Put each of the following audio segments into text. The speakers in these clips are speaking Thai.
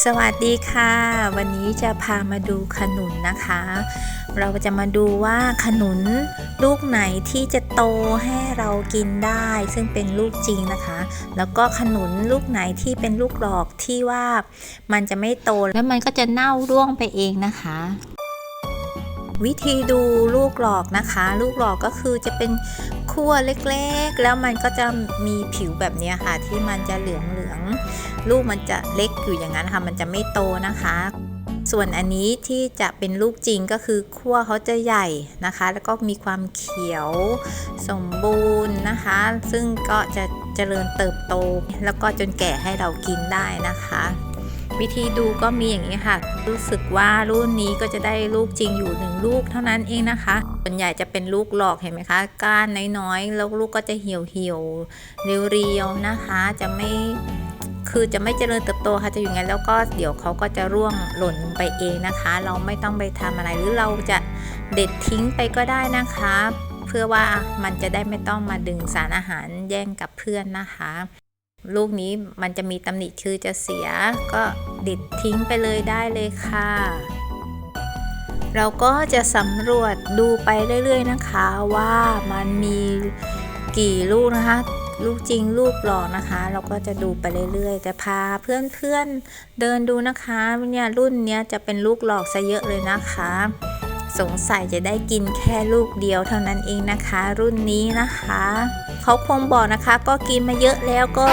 สวัสดีค่ะ วันนี้จะพามาดูขนุนนะคะ เราจะมาดูว่าขนุนลูกไหนที่จะโตให้เรากินได้ ซึ่งเป็นลูกจริงนะคะ แล้วก็ขนุนลูกไหนที่เป็นลูกหลอกที่ว่ามันจะไม่โตแล้วมันก็จะเน่าร่วงไปเองนะคะ วิธีดูลูกหลอกนะคะ ลูกหลอกก็คือจะเป็นขั้วเล็กๆ แล้วมันก็จะมีผิวแบบนี้ค่ะ ที่มันจะเหลืองๆลูกมันจะเล็กอยู่อย่างนั้นค่ะ มันจะไม่โตนะคะส่วนอันนี้ที่จะเป็นลูกจริงก็คือขั้วเขาจะใหญ่นะคะ แล้วก็มีความเขียวสมบูรณ์นะคะ ซึ่งก็จะเจริญเติบโต แล้วก็จนแก่ให้เรากินได้นะคะ วิธีดูก็มีอย่างนี้ค่ะ รู้สึกว่ารุ่นนี้ก็จะได้ลูกจริงอยู่หนึ่งลูกเท่านั้นเองนะคะ ส่วนใหญ่จะเป็นลูกหลอกเห็นไหมคะ ก้านน้อยๆ แล้วลูกก็จะเหี่ยวเหี่ยวๆเรียวๆนะคะ จะไม่คือจะไม่เจริญเติบโตค่ะจะอยู่งั้นแล้วก็เดี๋ยวเขาก็จะร่วงหล่นไปเองนะคะ เราไม่ต้องไปทำอะไรหรือเราจะเด็ดทิ้งไปก็ได้นะคะ เพื่อว่ามันจะได้ไม่ต้องมาดึงสารอาหารแย่งกับเพื่อนนะคะ ลูกนี้มันจะมีตำหนิคือจะเสีย ก็ดิดทิ้งไปเลยได้เลยค่ะ เราก็จะสำรวจดูไปเรื่อยๆนะคะว่ามันมีกี่ลูกนะคะ ลูกจริงลูกหลอกนะคะ เราก็จะดูไปเรื่อยๆ จะพาเพื่อนๆเดินดูนะคะเนี่ยรุ่นเนี้ยจะเป็นลูกหลอกซะเยอะเลยนะคะ สงสัยจะได้กินแค่ลูกเดียวเท่านั้นเองนะคะ รุ่นนี้นะคะ เขาคงบอกนะคะก็กินมาเยอะแล้วก็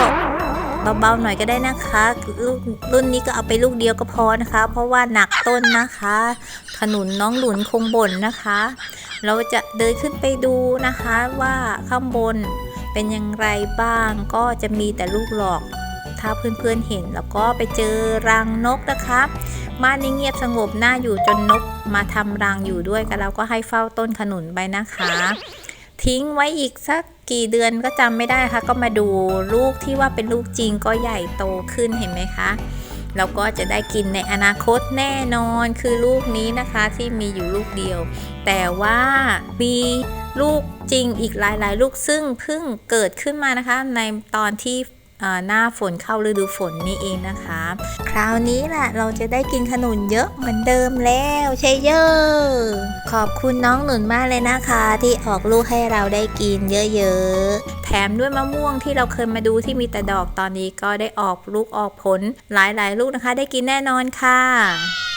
เบาๆหน่อยก็ได้นะคะลูกรุ่นนี้ก็เอาไปลูกเดียวก็พอนะคะ เพราะว่าหนักต้นนะคะ ขนุนน้องหลุนคงบ่นนะคะ เราจะเดินขึ้นไปดูนะคะว่าข้างบนเป็นอย่างไรบ้างก็จะมีแต่ลูกหลอก ถ้าเพื่อนๆเห็นแล้วก็ไปเจอรังนกนะคะ บ้านนี้เงียบสงบน่าอยู่จนนกมาทำรังอยู่ด้วยกันเราก็ให้เฝ้าต้นขนุนไปนะคะ ทิ้งไว้อีกสักกี่เดือนก็จำไม่ได้ค่ะ ก็มาดูลูกที่ว่าเป็นลูกจริงก็ใหญ่โตขึ้นเห็นไหมคะเราก็จะได้กินในอนาคตแน่นอนคือลูกนี้นะคะที่มีอยู่ลูกเดียว แต่ว่ามีลูกจริงอีกหลายๆ ลูกซึ่งเพิ่งเกิดขึ้นมานะคะ ในตอนที่ หน้าฝนเข้าฤดูฝนนี่เองนะคะ คราวนี้แหละเราจะได้กินขนุนเยอะเหมือนเดิมแล้วใช่เยอะขอบคุณน้องหนุนมากเลยนะคะ ที่ออกลูกให้เราได้กินเยอะๆ แถมด้วยมะม่วงที่เราเคยมาดูที่มีแต่ดอกตอนนี้ก็ได้ออกลูกออกผลหลายๆ ลูกนะคะ ได้กินแน่นอนค่ะ